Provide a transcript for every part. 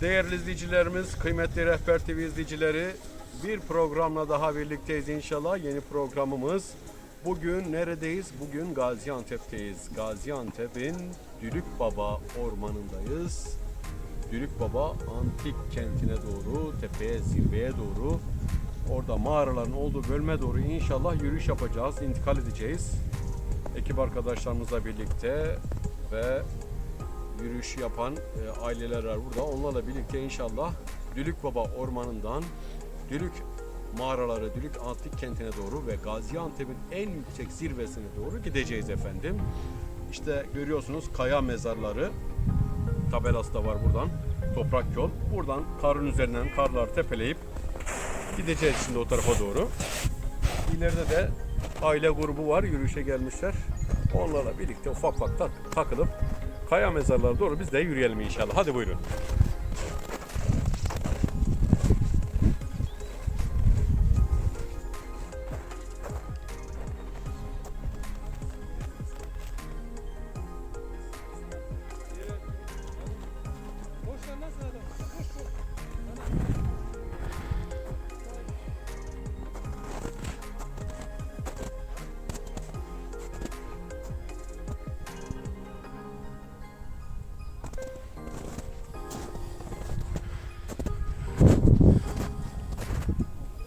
Değerli izleyicilerimiz, kıymetli Rehber TV izleyicileri, bir programla daha birlikteyiz inşallah. Yeni programımız. Bugün neredeyiz? Bugün Gaziantep'teyiz. Gaziantep'in Dülük Baba ormanındayız. Dülük Baba antik kentine doğru, tepeye, zirveye doğru, orada mağaraların olduğu bölüme doğru inşallah yürüyüş yapacağız, intikal edeceğiz. Ekip arkadaşlarımızla birlikte ve yürüyüş yapan e, aileler var burada. Onlarla birlikte inşallah Dülük Baba ormanından Dülük mağaraları, Dülük antik kentine doğru ve Gaziantep'in en yüksek zirvesine doğru gideceğiz efendim. İşte görüyorsunuz kaya mezarları tabelası da var buradan. Toprak yol. Buradan karın üzerinden karlar tepeleyip gideceğiz şimdi o tarafa doğru. İleride de aile grubu var. Yürüyüşe gelmişler. Onlarla birlikte ufak ufak tak- takılıp kaya mezarlara doğru biz de yürüyelim inşallah. Hadi buyurun.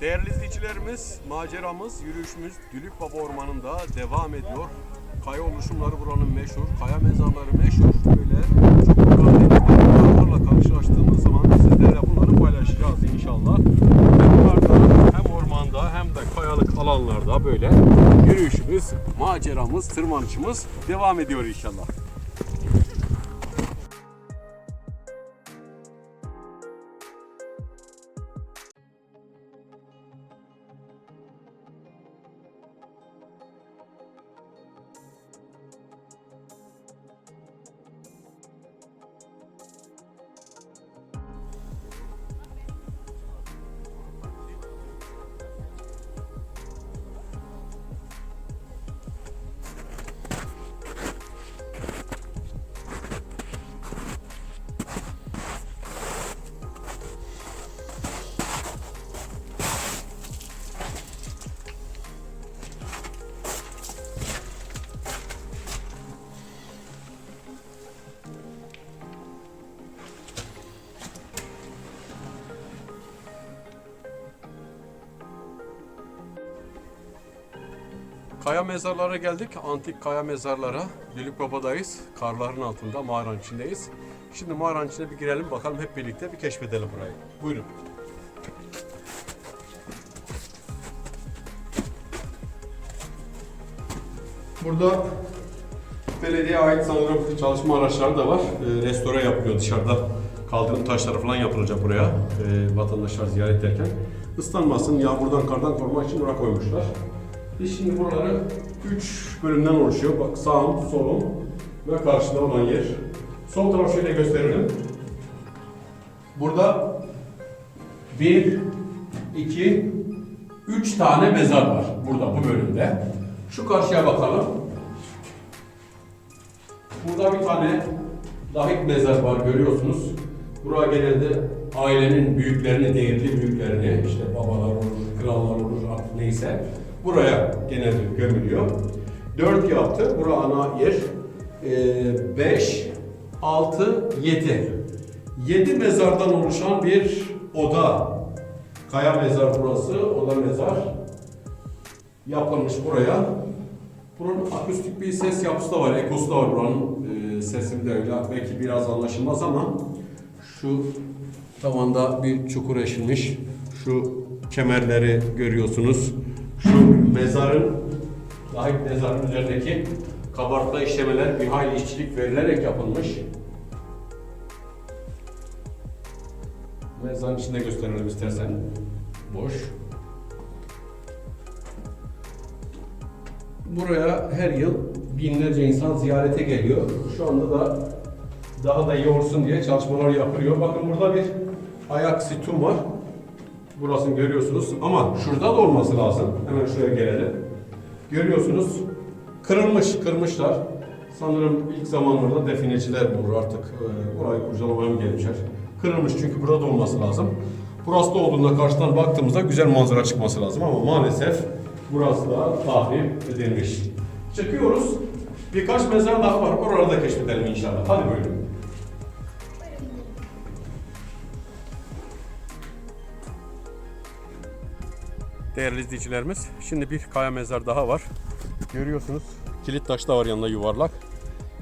Değerli izleyicilerimiz, maceramız, yürüyüşümüz Dülük Baba Ormanı'nda devam ediyor. Kaya oluşumları buranın meşhur, kaya mezarları meşhur. Böyle çok problemlerle karşılaştığımız zaman sizlerle bunları paylaşacağız inşallah. Hem karda, hem ormanda, hem de kayalık alanlarda böyle yürüyüşümüz, maceramız, tırmanışımız devam ediyor inşallah. Kaya mezarlara geldik. Antik kaya mezarlara. Dülük Baba'dayız. Karların altında mağaranın içindeyiz. Şimdi mağaranın içine bir girelim bakalım hep birlikte bir keşfedelim burayı. Buyurun. Burada belediye ait sanırım çalışma araçları da var. Ee, restore yapılıyor dışarıda. Kaldırım taşları falan yapılacak buraya. Ee, vatandaşlar ziyaret ederken. Islanmasın, yağmurdan, kardan korumak için buraya koymuşlar. Biz şimdi buraları 3 bölümden oluşuyor. Bak sağım, solum ve karşıda olan yer. Sol tarafı şöyle gösterelim. Burada 1, 2, 3 tane mezar var burada bu bölümde. Şu karşıya bakalım. Burada bir tane lahit mezar var görüyorsunuz. Buraya genelde ailenin büyüklerini, değerli büyüklerini, işte babalar olur, krallar olur artık neyse buraya genelde gömülüyor. Dört yaptı. Bura ana yer. Ee, beş, altı, yedi. Yedi mezardan oluşan bir oda. Kaya mezar burası, oda mezar. Yapılmış buraya. Buranın akustik bir ses yapısı da var, ekosu da var buranın. Sesim de öyle. Belki biraz anlaşılmaz ama şu tavanda bir çukur eşilmiş. Şu kemerleri görüyorsunuz. Mezarın, lahit mezarın üzerindeki kabartma işlemeler bir hayli işçilik verilerek yapılmış. Mezarın içinde gösterelim istersen. Boş. Buraya her yıl binlerce insan ziyarete geliyor. Şu anda da daha da iyi olsun diye çalışmalar yapılıyor. Bakın burada bir ayak sütun var. Burasını görüyorsunuz ama şurada da olması lazım. Hemen şuraya gelelim. Görüyorsunuz kırılmış, kırmışlar. Sanırım ilk zamanlarda defineciler bulur artık. E, orayı kurcalamaya mı gelmişler? Kırılmış çünkü burada olması lazım. Burası da olduğunda karşıdan baktığımızda güzel manzara çıkması lazım ama maalesef burası da tahrip edilmiş. Çıkıyoruz. Birkaç mezar daha var. Oraları da keşfedelim inşallah. Hadi buyurun. Değerli izleyicilerimiz, şimdi bir kaya mezar daha var. Görüyorsunuz, kilit taş da var yanında yuvarlak.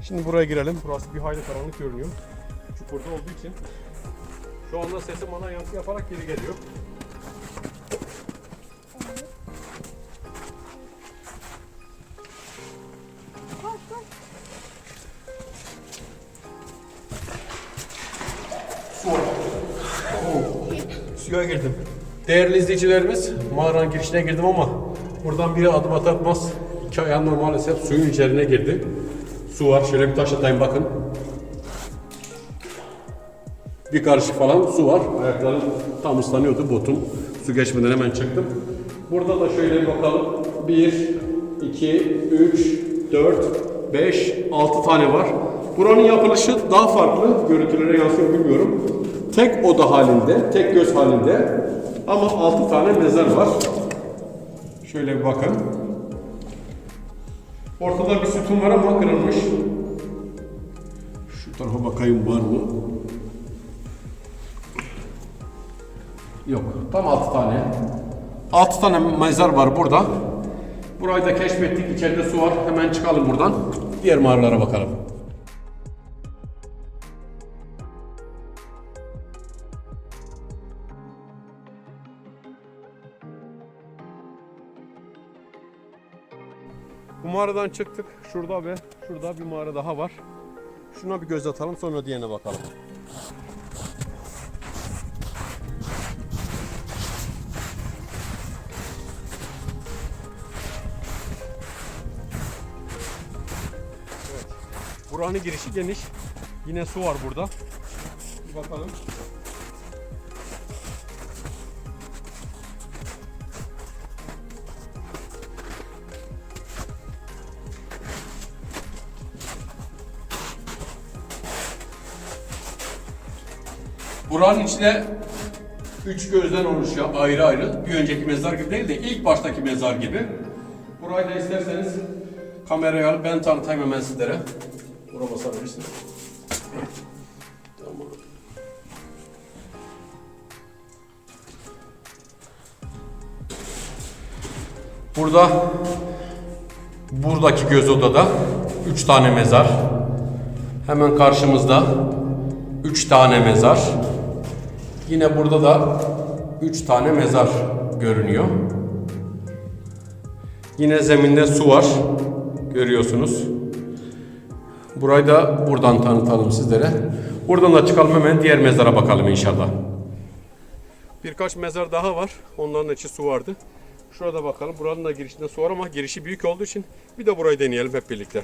Şimdi buraya girelim. Burası bir hayli karanlık görünüyor. Çukurda olduğu için. Şu anda sesim bana yankı yaparak geri geliyor. Suya girdim. Değerli izleyicilerimiz, mağaranın girişine girdim ama buradan biri adım atar atmaz iki ayağımla maalesef suyun içerine girdi. Su var. Şöyle bir taş atayım bakın. Bir karışık falan su var. Ayaklarım tam ıslanıyordu. Botum su geçmeden hemen çıktım. Burada da şöyle bir bakalım. 1, 2, 3, 4, 5, 6 tane var. Buranın yapılışı daha farklı. Görüntülere yansıyor bilmiyorum. Tek oda halinde, tek göz halinde. Ama 6 tane mezar var. Şöyle bir bakın. Ortada bir sütun var ama kırılmış. Şu tarafa bakayım var mı? Yok. Tam 6 tane. 6 tane mezar var burada. Burayı da keşfettik. İçeride su var. Hemen çıkalım buradan. Diğer mağaralara bakalım. Mağaradan çıktık. Şurada ve şurada bir mağara daha var. Şuna bir göz atalım sonra diğerine bakalım. Buranın girişi geniş. Yine su var burada. Bir bakalım. Buranın içine üç gözden oluşuyor ayrı ayrı. Bir önceki mezar gibi değil de ilk baştaki mezar gibi. Burayı da isterseniz kameraya alıp ben tanıtayım hemen sizlere. Buna basabilirsiniz. Burada buradaki göz odada üç tane mezar. Hemen karşımızda üç tane mezar. Yine burada da üç tane mezar görünüyor. Yine zeminde su var. Görüyorsunuz. Burayı da buradan tanıtalım sizlere. Buradan da çıkalım hemen diğer mezara bakalım inşallah. Birkaç mezar daha var. Onların içi su vardı. Şurada bakalım. Buranın da girişinde su var ama girişi büyük olduğu için bir de burayı deneyelim hep birlikte.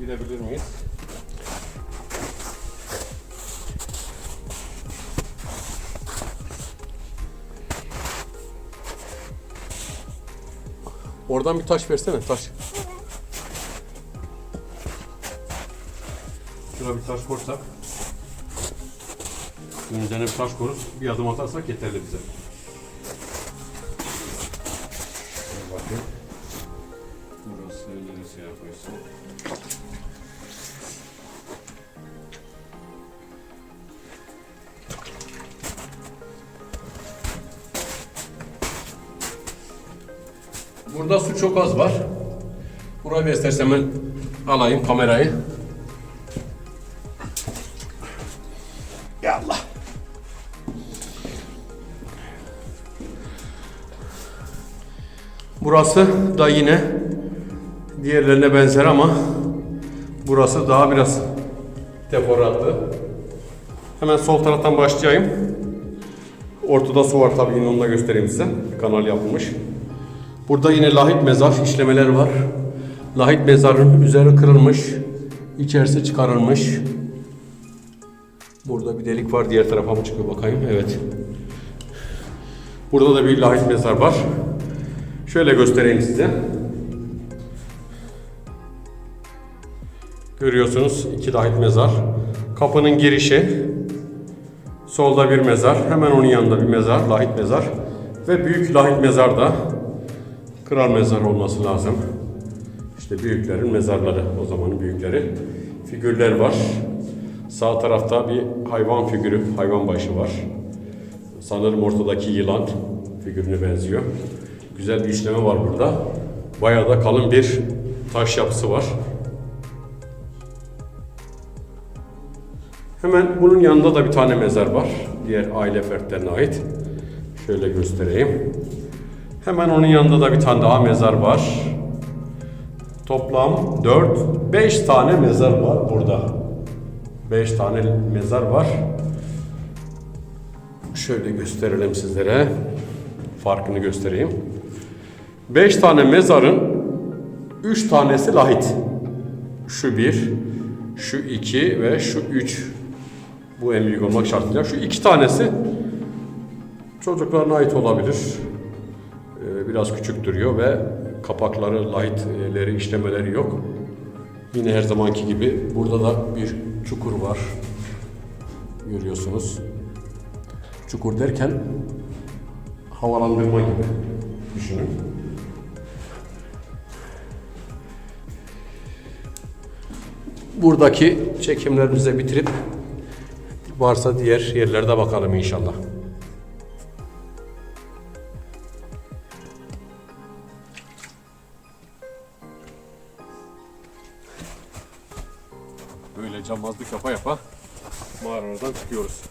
Gidebilir miyiz? Oradan bir taş versene taş. Şuraya bir taş koysak. Bunun üzerine bir taş koruz. Bir adım atarsak yeterli bize. Bakayım. Burası neresi yapıyorsun? Burada su çok az var. Burayı bir istersen ben alayım kamerayı. Ya Allah. Burası da yine diğerlerine benzer ama burası daha biraz teferruatlı. Hemen sol taraftan başlayayım. Ortada su var tabii yine onu da göstereyim size. Kanal yapılmış. Burada yine lahit mezar işlemeler var. Lahit mezarın üzeri kırılmış, içerisi çıkarılmış. Burada bir delik var. Diğer tarafa mı çıkıyor bakayım? Evet. Burada da bir lahit mezar var. Şöyle göstereyim size. Görüyorsunuz iki lahit mezar. Kapının girişi. Solda bir mezar. Hemen onun yanında bir mezar. Lahit mezar. Ve büyük lahit mezar da kral mezarı olması lazım. İşte büyüklerin mezarları. O zamanın büyükleri. Figürler var. Sağ tarafta bir hayvan figürü, hayvan başı var. Sanırım ortadaki yılan figürüne benziyor. Güzel bir işleme var burada. Bayağı da kalın bir taş yapısı var. Hemen bunun yanında da bir tane mezar var. Diğer aile fertlerine ait. Şöyle göstereyim. Hemen onun yanında da bir tane daha mezar var. Toplam 4, 5 tane mezar var burada. 5 tane mezar var. Şöyle gösterelim sizlere. Farkını göstereyim. 5 tane mezarın 3 tanesi lahit. Şu bir, şu iki ve şu üç. Bu en büyük olmak şartıyla. Şu iki tanesi çocuklarına ait olabilir. Biraz küçük duruyor ve kapakları, lahitleri, işlemeleri yok. Yine her zamanki gibi burada da bir çukur var. Görüyorsunuz. Çukur derken havalandırma gibi düşünün. Buradaki çekimlerimizi bitirip varsa diğer yerlerde bakalım inşallah. Böyle cambazlık yapa yapa mağaralardan çıkıyoruz.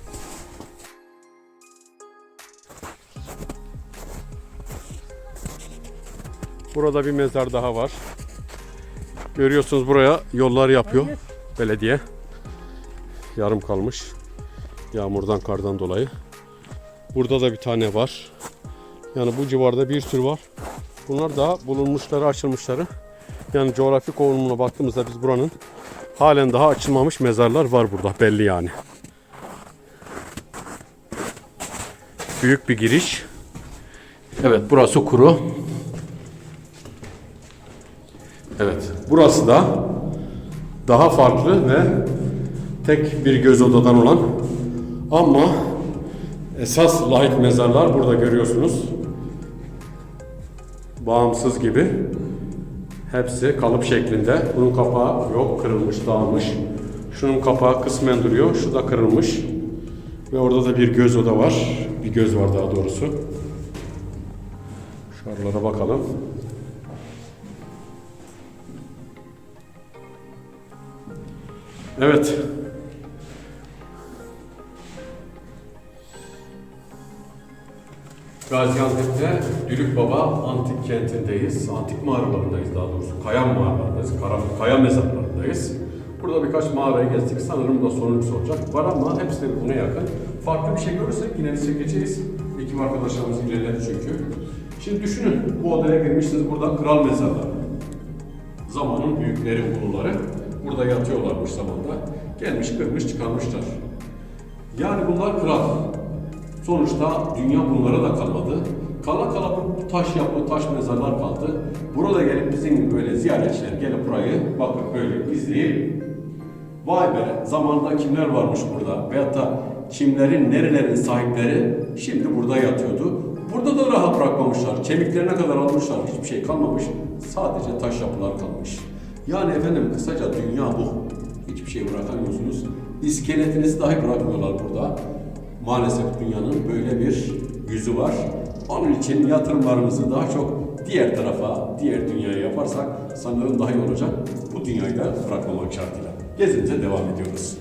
Burada bir mezar daha var. Görüyorsunuz buraya yollar yapıyor belediye. Yarım kalmış. Yağmurdan kardan dolayı. Burada da bir tane var. Yani bu civarda bir sürü var. Bunlar daha bulunmuşları, açılmışları. Yani coğrafi konumuna baktığımızda biz buranın halen daha açılmamış mezarlar var burada belli yani. Büyük bir giriş. Evet burası kuru. Evet burası da daha farklı ve tek bir göz odadan olan ama esas lahit mezarlar burada görüyorsunuz. Bağımsız gibi. Hepsi kalıp şeklinde. Bunun kapağı yok, kırılmış, dağılmış. Şunun kapağı kısmen duruyor, şu da kırılmış. Ve orada da bir göz oda var. Bir göz var daha doğrusu. Şu bakalım. Evet. Gaziantep'te Dülük Baba Antik Kenti'ndeyiz. Antik mağaralarındayız daha doğrusu. Kaya mağaralarındayız. Kara, kaya mezarlarındayız. Burada birkaç mağaraya gezdik. Sanırım da sonuncusu olacak. Var ama hepsi de buna yakın. Farklı bir şey görürsek yine de çekeceğiz. Ekip arkadaşlarımız ilerledi çünkü. Şimdi düşünün bu odaya girmişsiniz burada kral mezarları. Zamanın büyükleri, uluları burada yatıyorlarmış zamanda. Gelmiş kırmış çıkarmışlar. Yani bunlar kral. Sonuçta dünya bunlara da kalmadı. Kala kala bu taş yapı, taş mezarlar kaldı. Burada gelip bizim böyle ziyaretçiler gelip burayı bakıp böyle izleyip vay be zamanında kimler varmış burada veyahut da kimlerin nerelerin sahipleri şimdi burada yatıyordu. Burada da rahat bırakmamışlar. Kemiklerine kadar almışlar. Hiçbir şey kalmamış. Sadece taş yapılar kalmış. Yani efendim kısaca dünya bu. Hiçbir şey bırakamıyorsunuz. İskeletinizi dahi bırakmıyorlar burada. Maalesef dünyanın böyle bir yüzü var. Onun için yatırımlarımızı daha çok diğer tarafa, diğer dünyaya yaparsak sanırım daha iyi olacak. Bu dünyayı da bırakmamak şartıyla. Gezimize devam ediyoruz.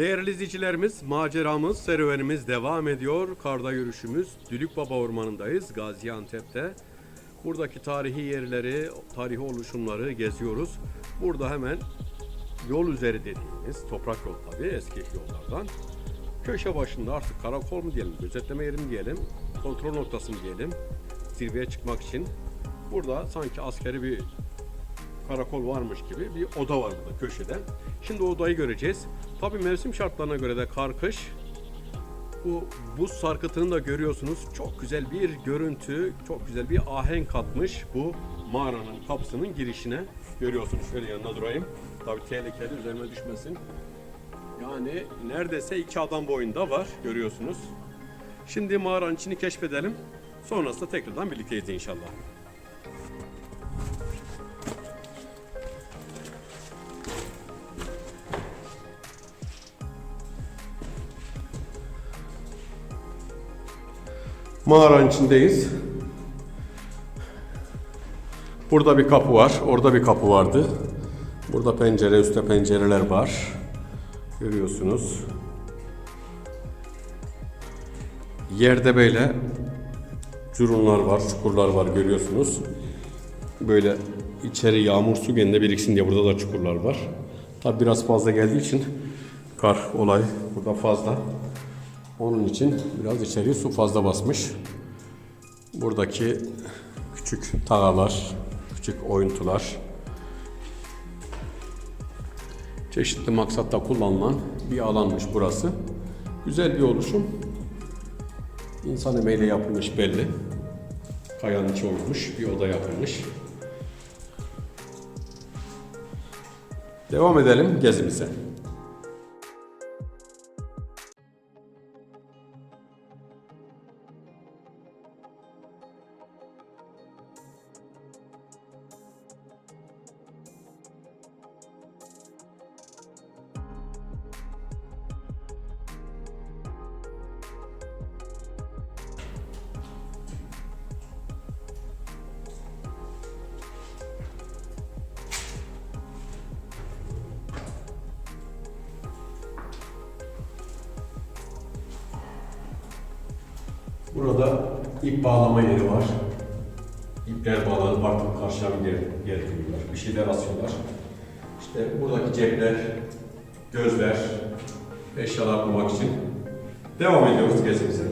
Değerli izleyicilerimiz, maceramız, serüvenimiz devam ediyor. Karda yürüyüşümüz, Dülük Baba Ormanı'ndayız, Gaziantep'te. Buradaki tarihi yerleri, tarihi oluşumları geziyoruz. Burada hemen yol üzeri dediğimiz, toprak yol tabii, eski yollardan. Köşe başında artık karakol mu diyelim, gözetleme yeri mi diyelim, kontrol noktası mı diyelim, zirveye çıkmak için. Burada sanki askeri bir karakol varmış gibi bir oda var burada köşede. Şimdi odayı göreceğiz. Tabi mevsim şartlarına göre de kar kış. Bu buz sarkıtını da görüyorsunuz. Çok güzel bir görüntü, çok güzel bir ahenk katmış bu mağaranın kapısının girişine. Görüyorsunuz şöyle yanına durayım. Tabi tehlikeli üzerime düşmesin. Yani neredeyse iki adam boyunda var görüyorsunuz. Şimdi mağaranın içini keşfedelim. Sonrasında tekrardan birlikteyiz inşallah. Mağaranın içindeyiz. Burada bir kapı var. Orada bir kapı vardı. Burada pencere, üstte pencereler var. Görüyorsunuz. Yerde böyle curunlar var, çukurlar var görüyorsunuz. Böyle içeri yağmur su geninde biriksin diye burada da çukurlar var. Tabi biraz fazla geldiği için kar olay burada fazla. Onun için biraz içeriye su fazla basmış. Buradaki küçük tağalar, küçük oyuntular, çeşitli maksatta kullanılan bir alanmış burası. Güzel bir oluşum. İnsan emeğiyle yapılmış belli. Kayanın içi bir oda yapılmış. Devam edelim gezimize. Burada ip bağlama yeri var. İpler bağlanıp artık karşıya bir yer, getiriyorlar. Bir şeyler asıyorlar. İşte buradaki cepler, gözler, eşyalar bulmak için devam ediyoruz gezimize.